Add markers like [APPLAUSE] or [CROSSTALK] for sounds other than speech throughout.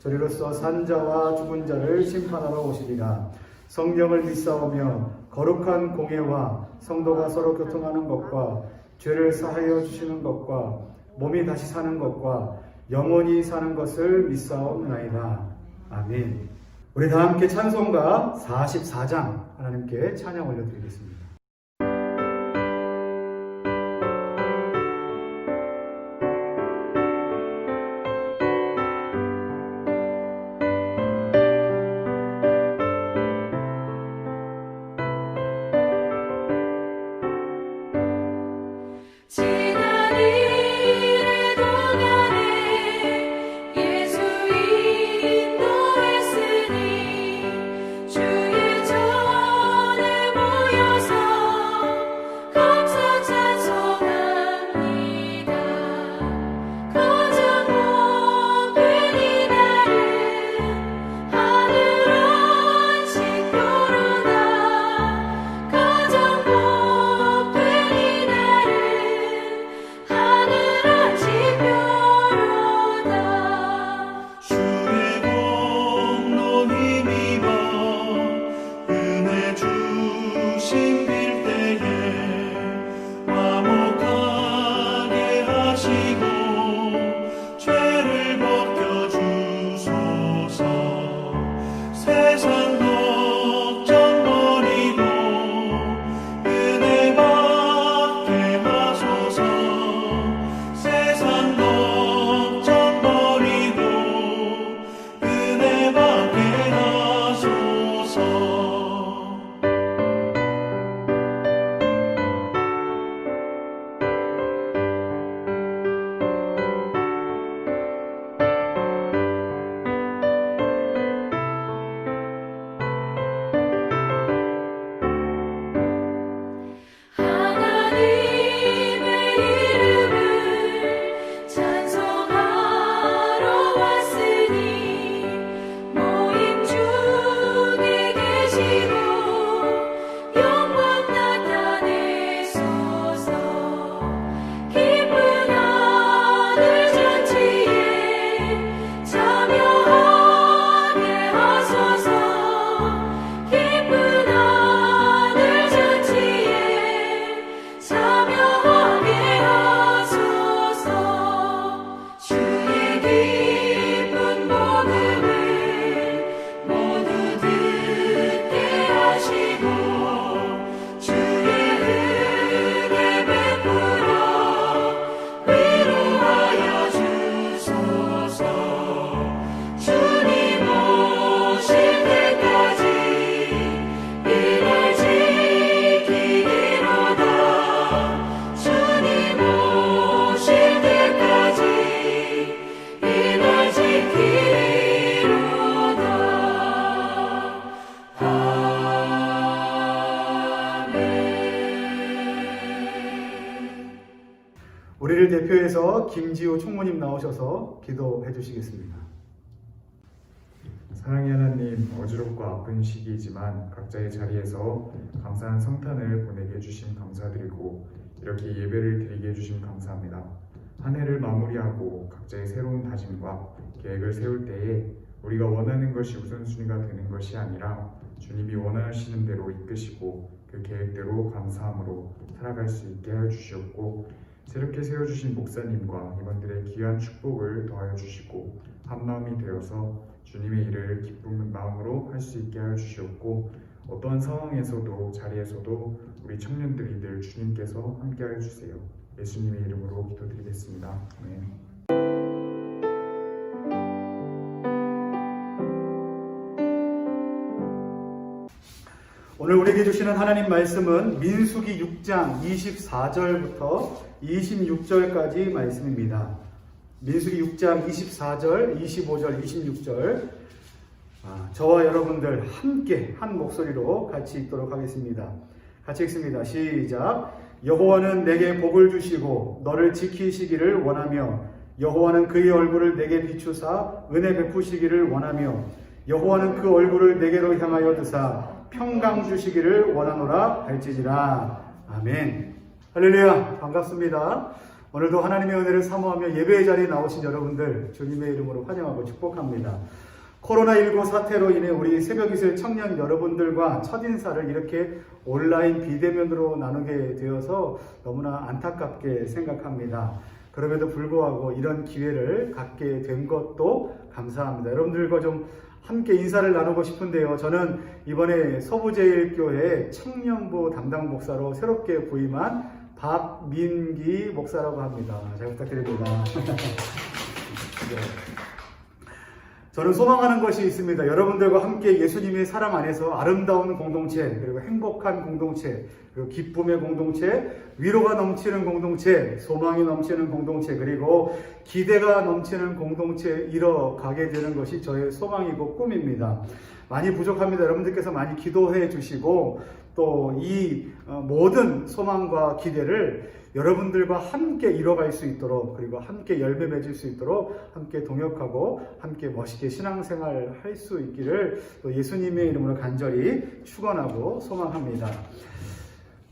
저리로서 산자와 죽은 자를 심판하러 오시리라 성령을 믿사오며 거룩한 공예와 성도가 서로 교통하는 것과 죄를 사하여 주시는 것과 몸이 다시 사는 것과 영원히 사는 것을 믿사옵나이다. 아멘. 우리 다 함께 찬송가 44장 하나님께 찬양 올려드리겠습니다. 우리를 대표해서 김지우 총무님 나오셔서 기도해 주시겠습니다. 사랑의 하나님, 어지럽고 아픈 시기이지만 각자의 자리에서 감사한 성탄을 보내게 해주심 감사드리고 이렇게 예배를 드리게 해주심 감사합니다. 한 해를 마무리하고 각자의 새로운 다짐과 계획을 세울 때에 우리가 원하는 것이 우선순위가 되는 것이 아니라 주님이 원하시는 대로 이끄시고 그 계획대로 감사함으로 살아갈 수 있게 주시옵고 새롭게 세워주신 목사님과 임원들의 귀한 축복을 더하여 주시고 한 마음이 되어서 주님의 일을 기쁜 마음으로 할 수 있게 하여 주시옵고 어떠한 상황에서도 자리에서도 우리 청년들이 늘 주님께서 함께 하여 주세요. 예수님의 이름으로 기도드리겠습니다. 아멘. 오늘 우리에게 주시는 하나님 말씀은 민수기 6장 24절부터 26절까지 말씀입니다. 민수기 6장 24절, 25절, 26절. 아, 저와 여러분들 함께 한 목소리로 같이 읽도록 하겠습니다. 같이 읽습니다. 시작. 여호와는 내게 복을 주시고 너를 지키시기를 원하며 여호와는 그의 얼굴을 내게 비추사 은혜 베푸시기를 원하며 여호와는 그 얼굴을 내게로 향하여 드사 평강 주시기를 원하노라 할지니라. 아멘. 할렐루야. 반갑습니다. 오늘도 하나님의 은혜를 사모하며 예배의 자리에 나오신 여러분들 주님의 이름으로 환영하고 축복합니다. 코로나19 사태로 인해 우리 새벽 이슬 청년 여러분들과 첫 인사를 이렇게 온라인 비대면으로 나누게 되어서 너무나 안타깝게 생각합니다. 그럼에도 불구하고 이런 기회를 갖게 된 것도 감사합니다. 여러분들과 좀 함께 인사를 나누고 싶은데요. 저는 이번에 서부제일교회 청년부 담당 목사로 새롭게 부임한 박민기 목사라고 합니다. 잘 부탁드립니다. [LAUGHS] 네. 저는 소망하는 것이 있습니다. 여러분들과 함께 예수님의 사랑 안에서 아름다운 공동체, 그리고 행복한 공동체, 그리고 기쁨의 공동체, 위로가 넘치는 공동체, 소망이 넘치는 공동체, 그리고 기대가 넘치는 공동체 이뤄가게 되는 것이 저의 소망이고 꿈입니다. 많이 부족합니다. 여러분들께서 많이 기도해 주시고 또 이 모든 소망과 기대를 여러분들과 함께 이뤄갈 수 있도록 그리고 함께 열매 맺을 수 있도록 함께 동역하고 함께 멋있게 신앙생활 할 수 있기를 또 예수님의 이름으로 간절히 축원하고 소망합니다.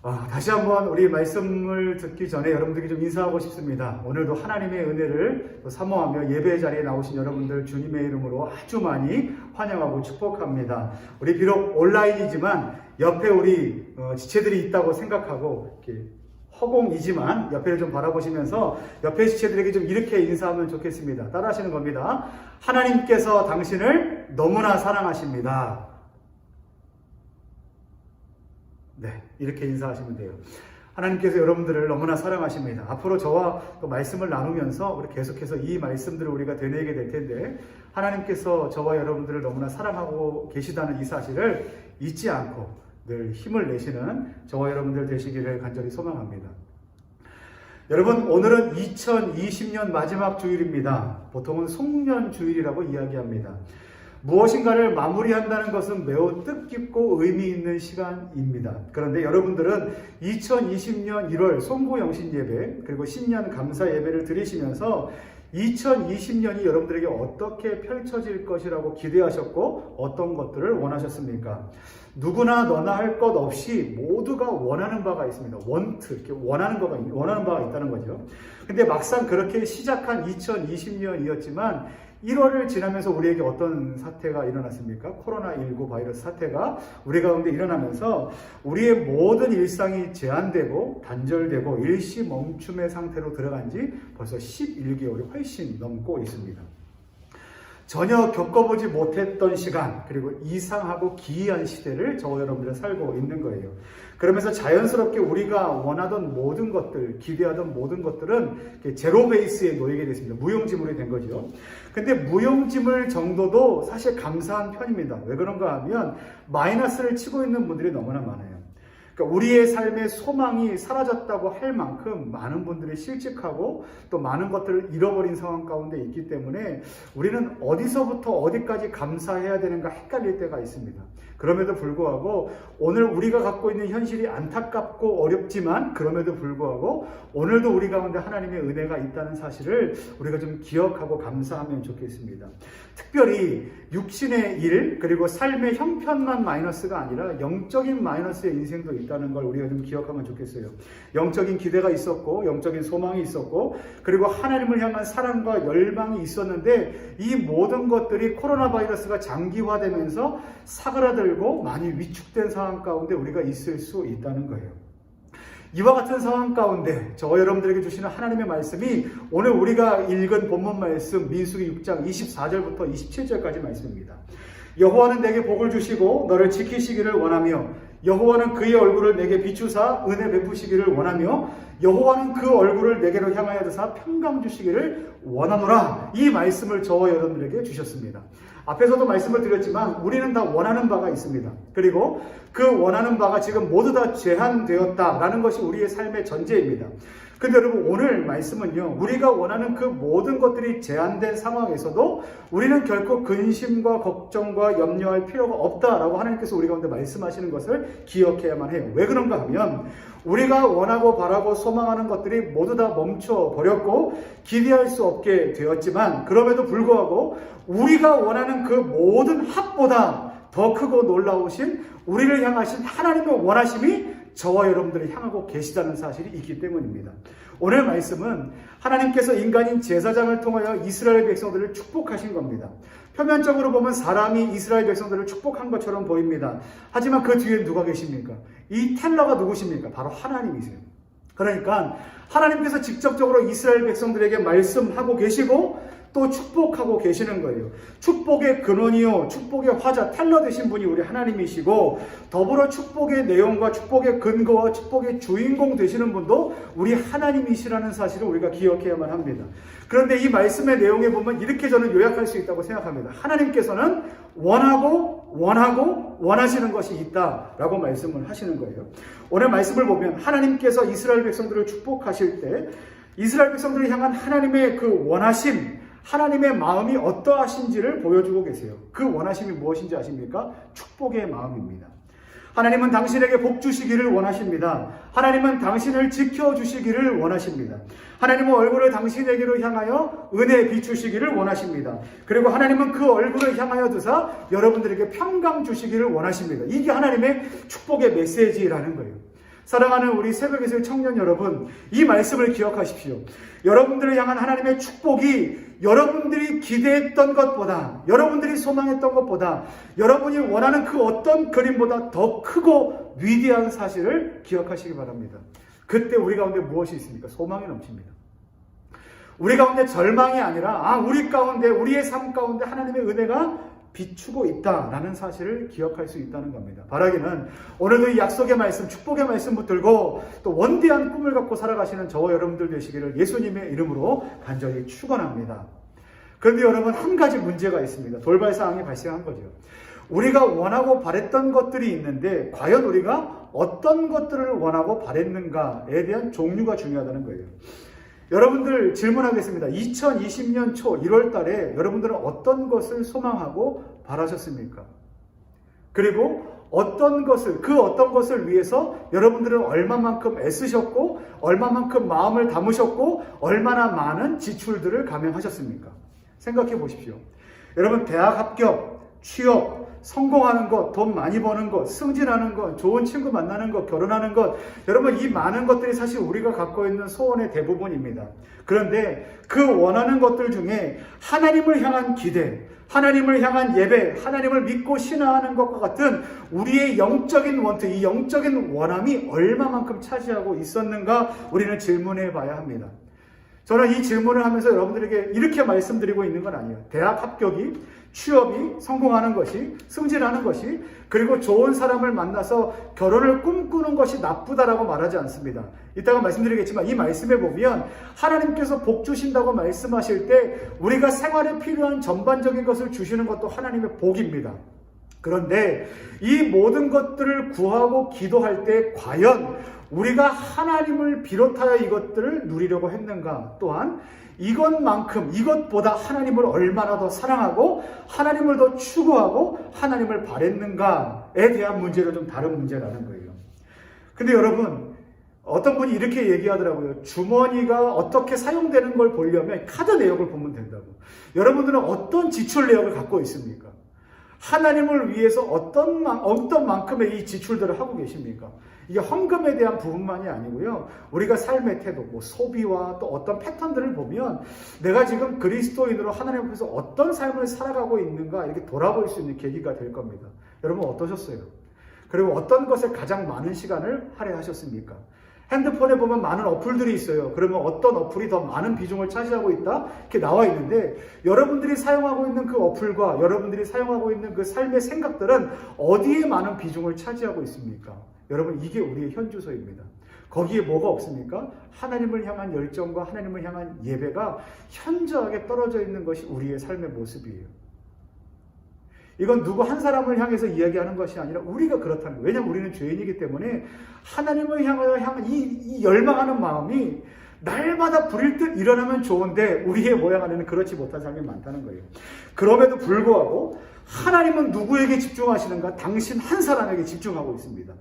아, 다시 한번 우리 말씀을 듣기 전에 여러분들께 좀 인사하고 싶습니다. 오늘도 하나님의 은혜를 또 사모하며 예배 자리에 나오신 여러분들 주님의 이름으로 아주 많이 환영하고 축복합니다. 우리 비록 온라인이지만 옆에 우리 어, 지체들이 있다고 생각하고 이렇게 허공이지만 옆에를 좀 바라보시면서 옆에 지체들에게 좀 이렇게 인사하면 좋겠습니다. 따라 하시는 겁니다. 하나님께서 당신을 너무나 사랑하십니다. 네, 이렇게 인사하시면 돼요. 하나님께서 여러분들을 너무나 사랑하십니다. 앞으로 저와 또 말씀을 나누면서 우리 계속해서 이 말씀들을 우리가 되뇌게 될 텐데 하나님께서 저와 여러분들을 너무나 사랑하고 계시다는 이 사실을 잊지 않고 늘 힘을 내시는 저와 여러분들 되시기를 간절히 소망합니다. 여러분 오늘은 2020년 마지막 주일입니다. 보통은 송년 주일이라고 이야기합니다. 무엇인가를 마무리한다는 것은 매우 뜻깊고 의미 있는 시간입니다. 그런데 여러분들은 2020년 1월 송구영신 예배 그리고 신년 감사 예배를 드리시면서 2020년이 여러분들에게 어떻게 펼쳐질 것이라고 기대하셨고 어떤 것들을 원하셨습니까? 누구나 너나 할 것 없이 모두가 원하는 바가 있습니다. 원트 이렇게 원하는 거가 원하는 바가 있다는 거죠. 근데 막상 그렇게 시작한 2020년이었지만 1월을 지나면서 우리에게 어떤 사태가 일어났습니까? 코로나19 바이러스 사태가 우리 가운데 일어나면서 우리의 모든 일상이 제한되고 단절되고 일시 멈춤의 상태로 들어간 지 벌써 11개월이 훨씬 넘고 있습니다. 전혀 겪어보지 못했던 시간, 그리고 이상하고 기이한 시대를 저와 여러분들은 살고 있는 거예요. 그러면서 자연스럽게 우리가 원하던 모든 것들, 기대하던 모든 것들은 제로 베이스에 놓이게 됐습니다. 무용지물이 된 거죠. 근데 무용지물 정도도 사실 감사한 편입니다. 왜 그런가 하면 마이너스를 치고 있는 분들이 너무나 많아요. 그러니까 우리의 삶의 소망이 사라졌다고 할 만큼 많은 분들이 실직하고 또 많은 것들을 잃어버린 상황 가운데 있기 때문에 우리는 어디서부터 어디까지 감사해야 되는가 헷갈릴 때가 있습니다. 그럼에도 불구하고 오늘 우리가 갖고 있는 현실이 안타깝고 어렵지만 그럼에도 불구하고 오늘도 우리 가운데 하나님의 은혜가 있다는 사실을 우리가 좀 기억하고 감사하면 좋겠습니다. 특별히 육신의 일 그리고 삶의 형편만 마이너스가 아니라 영적인 마이너스의 인생도 있다는 걸 우리가 좀 기억하면 좋겠어요. 영적인 기대가 있었고 영적인 소망이 있었고 그리고 하나님을 향한 사랑과 열망이 있었는데 이 모든 것들이 코로나 바이러스가 장기화되면서 사그라들 고 많이 위축된 상황 가운데 우리가 있을 수 있다는 거예요. 이와 같은 상황 가운데 저와 여러분들에게 주시는 하나님의 말씀이 오늘 우리가 읽은 본문 말씀 민수기 6장 24절부터 27절까지 말씀입니다. 여호와는 내게 복을 주시고 너를 지키시기를 원하며 여호와는 그의 얼굴을 내게 비추사 은혜 베푸시기를 원하며 여호와는 그 얼굴을 내게로 향하여 드사 평강 주시기를 원하노라 이 말씀을 저와 여러분들에게 주셨습니다. 앞에서도 말씀을 드렸지만 우리는 다 원하는 바가 있습니다. 그리고 그 원하는 바가 지금 모두 다 제한되었다라는 것이 우리의 삶의 전제입니다. 근데 여러분 오늘 말씀은요 우리가 원하는 그 모든 것들이 제한된 상황에서도 우리는 결코 근심과 걱정과 염려할 필요가 없다라고 하나님께서 우리 가운데 말씀하시는 것을 기억해야만 해요 왜 그런가 하면 우리가 원하고 바라고 소망하는 것들이 모두 다 멈춰 버렸고 기대할 수 없게 되었지만 그럼에도 불구하고 우리가 원하는 그 모든 합보다 더 크고 놀라우신 우리를 향하신 하나님의 원하심이 저와 여러분들을 향하고 계시다는 사실이 있기 때문입니다. 오늘 말씀은 하나님께서 인간인 제사장을 통하여 이스라엘 백성들을 축복하신 겁니다. 표면적으로 보면 사람이 이스라엘 백성들을 축복한 것처럼 보입니다. 하지만 그 뒤에 누가 계십니까? 이 텔러가 누구십니까? 바로 하나님이세요. 그러니까 하나님께서 직접적으로 이스라엘 백성들에게 말씀하고 계시고 또 축복하고 계시는 거예요. 축복의 근원이요, 축복의 화자, 텔러 되신 분이 우리 하나님이시고, 더불어 축복의 내용과 축복의 근거와 축복의 주인공 되시는 분도 우리 하나님이시라는 사실을 우리가 기억해야만 합니다. 그런데 이 말씀의 내용에 보면 이렇게 저는 요약할 수 있다고 생각합니다. 하나님께서는 원하고, 원하고, 원하시는 것이 있다라고 말씀을 하시는 거예요. 오늘 말씀을 보면 하나님께서 이스라엘 백성들을 축복하실 때, 이스라엘 백성들을 향한 하나님의 그 원하심, 하나님의 마음이 어떠하신지를 보여주고 계세요. 그 원하심이 무엇인지 아십니까? 축복의 마음입니다. 하나님은 당신에게 복 주시기를 원하십니다. 하나님은 당신을 지켜 주시기를 원하십니다. 하나님은 얼굴을 당신에게로 향하여 은혜 비추시기를 원하십니다. 그리고 하나님은 그 얼굴을 향하여 두사 여러분들에게 평강 주시기를 원하십니다. 이게 하나님의 축복의 메시지라는 거예요. 사랑하는 우리 새벽에서의 청년 여러분, 이 말씀을 기억하십시오. 여러분들을 향한 하나님의 축복이 여러분들이 기대했던 것보다, 여러분들이 소망했던 것보다, 여러분이 원하는 그 어떤 그림보다 더 크고 위대한 사실을 기억하시기 바랍니다. 그때 우리 가운데 무엇이 있습니까? 소망이 넘칩니다. 우리 가운데 절망이 아니라, 아, 우리 가운데, 우리의 삶 가운데 하나님의 은혜가 비추고 있다라는 사실을 기억할 수 있다는 겁니다. 바라기는 오늘도 이 약속의 말씀, 축복의 말씀 붙들고 또 원대한 꿈을 갖고 살아가시는 저와 여러분들 되시기를 예수님의 이름으로 간절히 축원합니다. 그런데 여러분 한 가지 문제가 있습니다. 돌발 사항이 발생한 거죠. 우리가 원하고 바랬던 것들이 있는데 과연 우리가 어떤 것들을 원하고 바랬는가에 대한 종류가 중요하다는 거예요. 여러분들 질문하겠습니다. 2020년 초 1월 달에 여러분들은 어떤 것을 소망하고 바라셨습니까? 그리고 어떤 것을, 그 어떤 것을 위해서 여러분들은 얼마만큼 애쓰셨고, 얼마만큼 마음을 담으셨고, 얼마나 많은 지출들을 감행하셨습니까? 생각해 보십시오. 여러분, 대학 합격, 취업, 성공하는 것, 돈 많이 버는 것, 승진하는 것, 좋은 친구 만나는 것, 결혼하는 것, 여러분 이 많은 것들이 사실 우리가 갖고 있는 소원의 대부분입니다. 그런데 그 원하는 것들 중에 하나님을 향한 기대, 하나님을 향한 예배, 하나님을 믿고 신앙하는 것과 같은 우리의 영적인 원투, 이 영적인 원함이 얼마만큼 차지하고 있었는가 우리는 질문해 봐야 합니다. 저는 이 질문을 하면서 여러분들에게 이렇게 말씀드리고 있는 건 아니에요. 대학 합격이, 취업이, 성공하는 것이, 승진하는 것이, 그리고 좋은 사람을 만나서 결혼을 꿈꾸는 것이 나쁘다라고 말하지 않습니다. 이따가 말씀드리겠지만 이 말씀에 보면 하나님께서 복 주신다고 말씀하실 때 우리가 생활에 필요한 전반적인 것을 주시는 것도 하나님의 복입니다. 그런데 이 모든 것들을 구하고 기도할 때 과연 우리가 하나님을 비롯하여 이것들을 누리려고 했는가? 또한 이것만큼 이것보다 하나님을 얼마나 더 사랑하고 하나님을 더 추구하고 하나님을 바랬는가에 대한 문제를 좀 다른 문제라는 거예요. 근데 여러분 어떤 분이 이렇게 얘기하더라고요. 주머니가 어떻게 사용되는 걸 보려면 카드 내역을 보면 된다고. 여러분들은 어떤 지출 내역을 갖고 있습니까? 하나님을 위해서 어떤, 어떤 만큼의 이 지출들을 하고 계십니까? 이게 헌금에 대한 부분만이 아니고요. 우리가 삶의 태도, 뭐 소비와 또 어떤 패턴들을 보면 내가 지금 그리스도인으로 하나님 앞에서 어떤 삶을 살아가고 있는가 이렇게 돌아볼 수 있는 계기가 될 겁니다. 여러분 어떠셨어요? 그리고 어떤 것에 가장 많은 시간을 할애하셨습니까? 핸드폰에 보면 많은 어플들이 있어요. 그러면 어떤 어플이 더 많은 비중을 차지하고 있다? 이렇게 나와 있는데 여러분들이 사용하고 있는 그 어플과 여러분들이 사용하고 있는 그 삶의 생각들은 어디에 많은 비중을 차지하고 있습니까? 여러분 이게 우리의 현주소입니다. 거기에 뭐가 없습니까? 하나님을 향한 열정과 하나님을 향한 예배가 현저하게 떨어져 있는 것이 우리의 삶의 모습이에요. 이건 누구 한 사람을 향해서 이야기하는 것이 아니라 우리가 그렇다는 거예요. 왜냐하면 우리는 죄인이기 때문에 하나님을 향하여 향한 이, 이 열망하는 마음이 날마다 불일 듯 일어나면 좋은데 우리의 모양 안에는 그렇지 못한 사람이 많다는 거예요. 그럼에도 불구하고 하나님은 누구에게 집중하시는가? 당신 한 사람에게 집중하고 있습니다.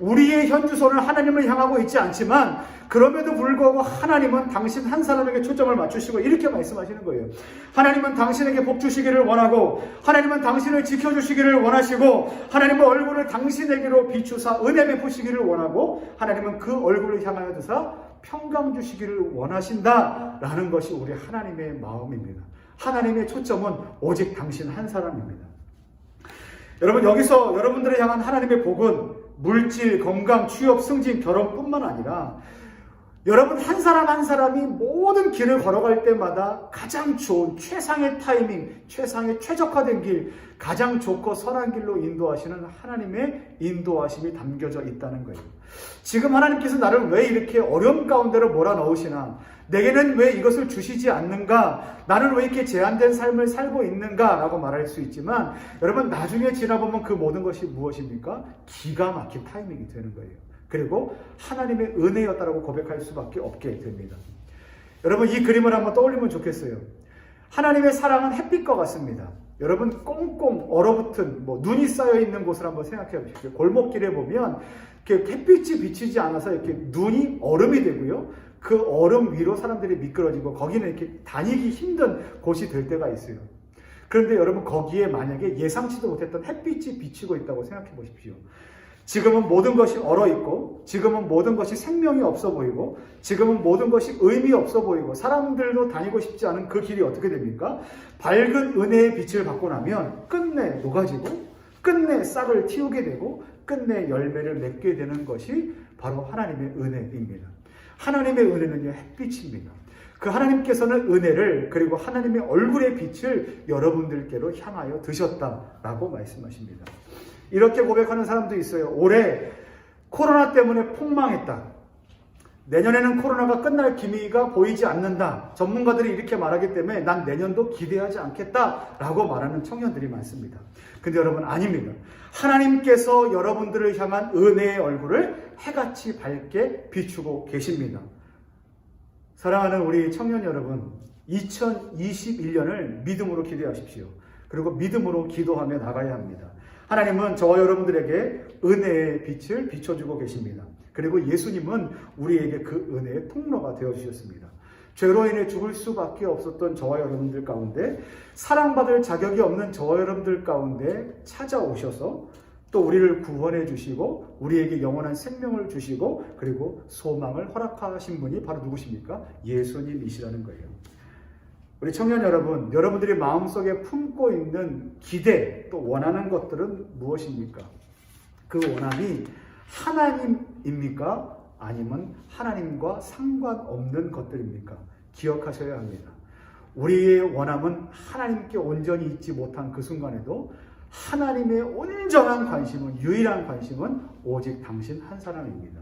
우리의 현주소는 하나님을 향하고 있지 않지만 그럼에도 불구하고 하나님은 당신 한 사람에게 초점을 맞추시고 이렇게 말씀하시는 거예요. 하나님은 당신에게 복 주시기를 원하고 하나님은 당신을 지켜 주시기를 원하시고 하나님은 얼굴을 당신에게로 비추사 은혜 베푸시기를 원하고 하나님은 그 얼굴을 향하여 드사 평강 주시기를 원하신다라는 것이 우리 하나님의 마음입니다. 하나님의 초점은 오직 당신 한 사람입니다. 여러분 여기서 여러분들을 향한 하나님의 복은 물질, 건강, 취업, 승진, 결혼뿐만 아니라 여러분 한 사람 한 사람이 모든 길을 걸어갈 때마다 가장 좋은 최상의 타이밍, 최상의 최적화된 길, 가장 좋고 선한 길로 인도하시는 하나님의 인도하심이 담겨져 있다는 거예요. 지금 하나님께서 나를 왜 이렇게 어려움 가운데로 몰아넣으시나? 내게는 왜 이것을 주시지 않는가? 나는 왜 이렇게 제한된 삶을 살고 있는가? 라고 말할 수 있지만 여러분 나중에 지나보면 그 모든 것이 무엇입니까? 기가 막힌 타이밍이 되는 거예요. 그리고 하나님의 은혜였다라고 고백할 수밖에 없게 됩니다. 여러분 이 그림을 한번 떠올리면 좋겠어요. 하나님의 사랑은 햇빛과 같습니다. 여러분 꽁꽁 얼어붙은 뭐 눈이 쌓여 있는 곳을 한번 생각해 보십시오. 골목길에 보면 이렇게 햇빛이 비치지 않아서 이렇게 눈이 얼음이 되고요. 그 얼음 위로 사람들이 미끄러지고 거기는 이렇게 다니기 힘든 곳이 될 때가 있어요. 그런데 여러분 거기에 만약에 예상치도 못했던 햇빛이 비치고 있다고 생각해 보십시오. 지금은 모든 것이 얼어 있고, 지금은 모든 것이 생명이 없어 보이고, 지금은 모든 것이 의미 없어 보이고, 사람들도 다니고 싶지 않은 그 길이 어떻게 됩니까? 밝은 은혜의 빛을 받고 나면 끝내 녹아지고, 끝내 싹을 틔우게 되고, 끝내 열매를 맺게 되는 것이 바로 하나님의 은혜입니다. 하나님의 은혜는요, 햇빛입니다. 그 하나님께서는 은혜를 그리고 하나님의 얼굴의 빛을 여러분들께로 향하여 드셨다라고 말씀하십니다. 이렇게 고백하는 사람도 있어요. 올해 코로나 때문에 폭망했다. 내년에는 코로나가 끝날 기미가 보이지 않는다. 전문가들이 이렇게 말하기 때문에 난 내년도 기대하지 않겠다 라고 말하는 청년들이 많습니다. 근데 여러분 아닙니다. 하나님께서 여러분들을 향한 은혜의 얼굴을 해같이 밝게 비추고 계십니다. 사랑하는 우리 청년 여러분, 2021년을 믿음으로 기대하십시오. 그리고 믿음으로 기도하며 나가야 합니다. 하나님은 저와 여러분들에게 은혜의 빛을 비춰주고 계십니다. 그리고 예수님은 우리에게 그 은혜의 통로가 되어 주셨습니다. 죄로 인해 죽을 수밖에 없었던 저와 여러분들 가운데 사랑받을 자격이 없는 저와 여러분들 가운데 찾아오셔서 또 우리를 구원해 주시고 우리에게 영원한 생명을 주시고 그리고 소망을 허락하신 분이 바로 누구십니까? 예수님이시라는 거예요. 우리 청년 여러분, 여러분들이 마음속에 품고 있는 기대 또 원하는 것들은 무엇입니까? 그 원함이 하나님입니까? 아니면 하나님과 상관없는 것들입니까? 기억하셔야 합니다. 우리의 원함은 하나님께 온전히 있지 못한 그 순간에도 하나님의 온전한 관심은, 유일한 관심은 오직 당신 한 사람입니다.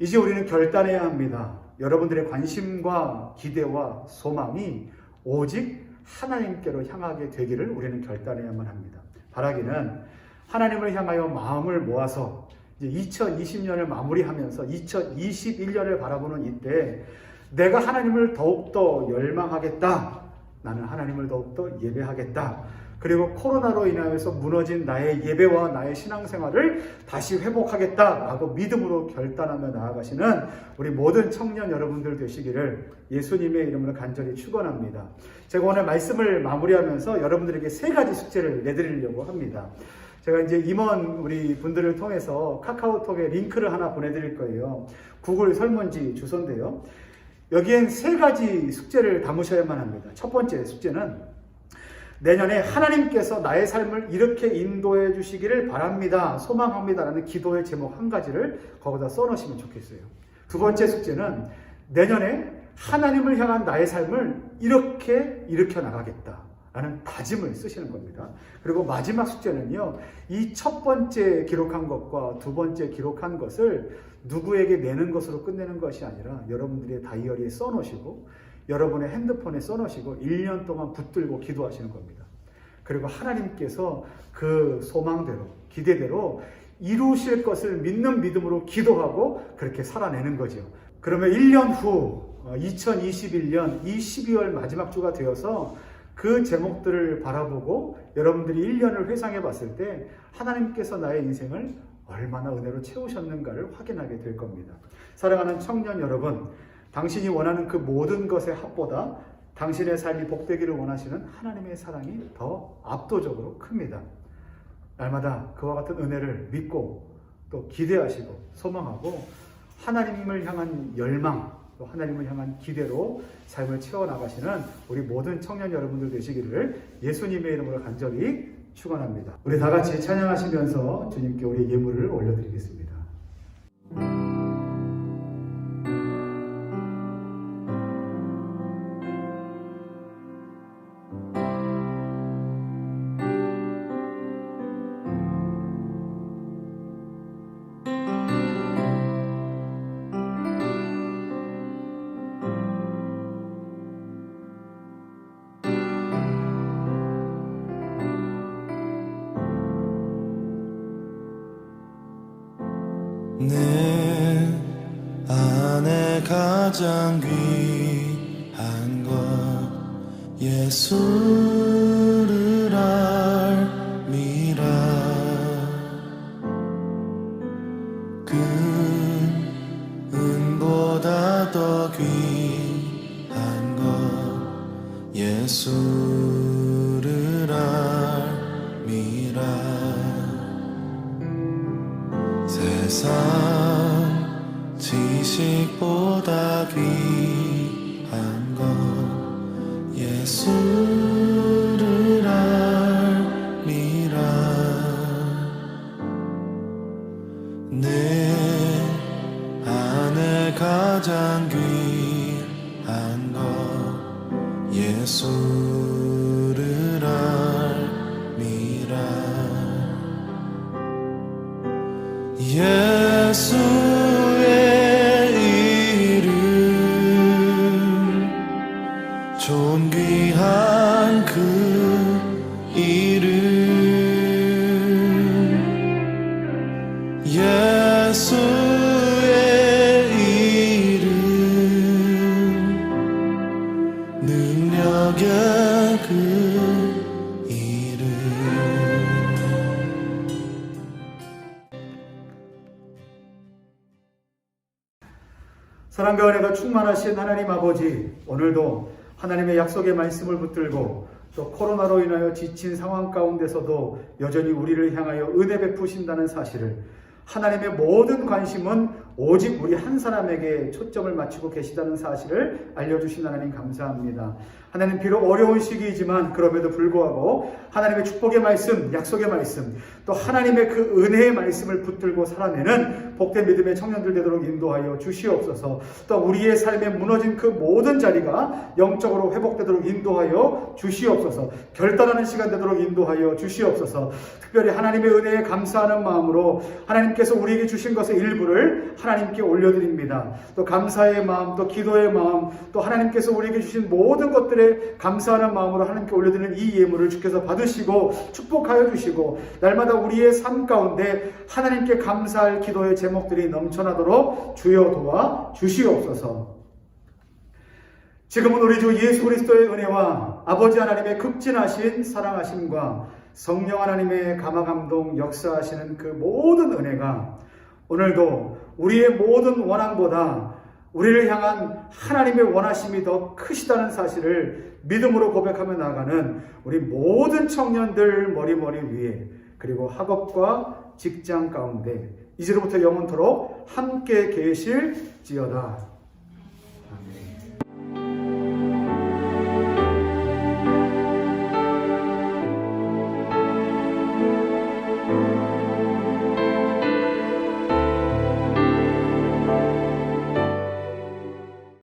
이제 우리는 결단해야 합니다. 여러분들의 관심과 기대와 소망이 오직 하나님께로 향하게 되기를 우리는 결단해야만 합니다. 바라기는 하나님을 향하여 마음을 모아서 이제 2020년을 마무리하면서 2021년을 바라보는 이때 내가 하나님을 더욱더 열망하겠다. 나는 하나님을 더욱더 예배하겠다. 그리고 코로나로 인하여서 무너진 나의 예배와 나의 신앙생활을 다시 회복하겠다라고 믿음으로 결단하며 나아가시는 우리 모든 청년 여러분들 되시기를 예수님의 이름으로 간절히 축원합니다. 제가 오늘 말씀을 마무리하면서 여러분들에게 세 가지 숙제를 내드리려고 합니다. 제가 이제 임원 우리 분들을 통해서 카카오톡에 링크를 하나 보내드릴 거예요. 구글 설문지 주소인데요. 여기엔 세 가지 숙제를 담으셔야만 합니다. 첫 번째 숙제는 내년에 하나님께서 나의 삶을 이렇게 인도해 주시기를 바랍니다. 소망합니다 라는 기도의 제목 한 가지를 거기다 써 놓으시면 좋겠어요. 두 번째 숙제는 내년에 하나님을 향한 나의 삶을 이렇게 일으켜 나가겠다. 라는 다짐을 쓰시는 겁니다. 그리고 마지막 숙제는요, 이 첫 번째 기록한 것과 두 번째 기록한 것을 누구에게 내는 것으로 끝내는 것이 아니라 여러분들의 다이어리에 써놓으시고 여러분의 핸드폰에 써놓으시고 1년 동안 붙들고 기도하시는 겁니다. 그리고 하나님께서 그 소망대로, 기대대로 이루실 것을 믿는 믿음으로 기도하고 그렇게 살아내는 거죠. 그러면 1년 후 2021년 이 12월 마지막 주가 되어서 그 제목들을 바라보고 여러분들이 1년을 회상해 봤을 때 하나님께서 나의 인생을 얼마나 은혜로 채우셨는가를 확인하게 될 겁니다. 사랑하는 청년 여러분, 당신이 원하는 그 모든 것의 합보다 당신의 삶이 복되기를 원하시는 하나님의 사랑이 더 압도적으로 큽니다. 날마다 그와 같은 은혜를 믿고 또 기대하시고 소망하고 하나님을 향한 열망 또 하나님을 향한 기대로 삶을 채워나가시는 우리 모든 청년 여러분들 되시기를 예수님의 이름으로 간절히 축원합니다. 우리 다 같이 찬양하시면서 주님께 우리 예물을 올려드리겠습니다. 가장 귀한 것 예수를 알미라. 그 은보다 더 귀한 것 세상 지식보다 귀한 것 예수 충만하신 하나님 아버지, 오늘도 하나님의 약속의 말씀을 붙들고 또 코로나로 인하여 지친 상황 가운데서도 여전히 우리를 향하여 은혜 베푸신다는 사실을 하나님의 모든 관심은 오직 우리 한 사람에게 초점을 맞추고 계시다는 사실을 알려주신 하나님 감사합니다. 하나님 비록 어려운 시기이지만 그럼에도 불구하고 하나님의 축복의 말씀, 약속의 말씀, 또 하나님의 그 은혜의 말씀을 붙들고 살아내는 복된 믿음의 청년들 되도록 인도하여 주시옵소서. 또 우리의 삶에 무너진 그 모든 자리가 영적으로 회복되도록 인도하여 주시옵소서. 결단하는 시간 되도록 인도하여 주시옵소서. 특별히 하나님의 은혜에 감사하는 마음으로 하나님께서 우리에게 주신 것의 일부를 하나님 께 올려드립니다. 또 감사의 마음, 또 기도의 마음, 또 하나님께서 우리에게 주신 모든 것들에 감사하는 마음으로 하나님께 올려드리는 이 예물을 주께서 받으시고 축복하여 주시고 날마다 우리의 삶 가운데 하나님께 감사할 기도의 제목들이 넘쳐나도록 주여 도와 주시옵소서. 지금은 우리 주 예수 그리스도의 은혜와 아버지 하나님의 극진하신 사랑하심과 성령 하나님의 감화 감동 역사하시는 그 모든 은혜가 오늘도 우리의 모든 원함보다 우리를 향한 하나님의 원하심이 더 크시다는 사실을 믿음으로 고백하며 나아가는 우리 모든 청년들 머리머리 위에 그리고 학업과 직장 가운데 이제로부터 영원토록 함께 계실지어다.